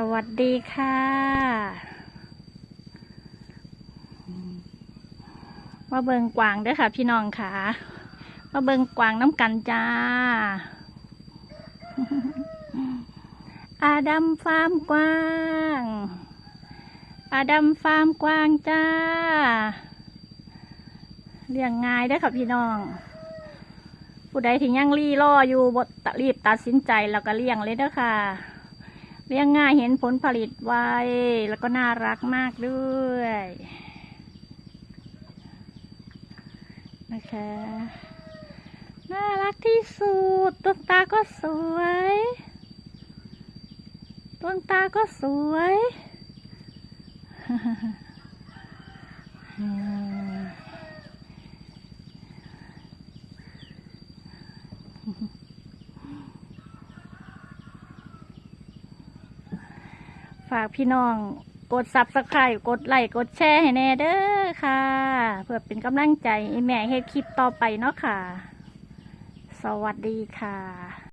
สวัสดีค่ะ มาเบิงกวางด้วยค่ะ พี่น้องค่ะ มาเบิงกวางน้ำกันจ้า อาดัมฟาร์มกวาง อาดัมฟาร์มกวางจ้า เลี้ยงง่ายด้อค่ะพี่น้อง ผู้ใดที่ยังรีรออยู่บดรีบตัดสินใจแล้วก็เลี้ยงเลยเด้อค่ะ เลี้ยงง่ายเห็นผลผลิตไวแล้วก็น่ารักมากด้วยนะคะ น่ารักที่สุดต้นตาก็สวยต้นตาก็สวยอืม ฝากพี่น้องกดซับสไครต์กดไลค์กดแชร์ให้แน่เด้อค่ะ เพื่อเป็นกำลังใจให้แม่เฮ็ดคลิปต่อไปเนาะค่ะ สวัสดีค่ะ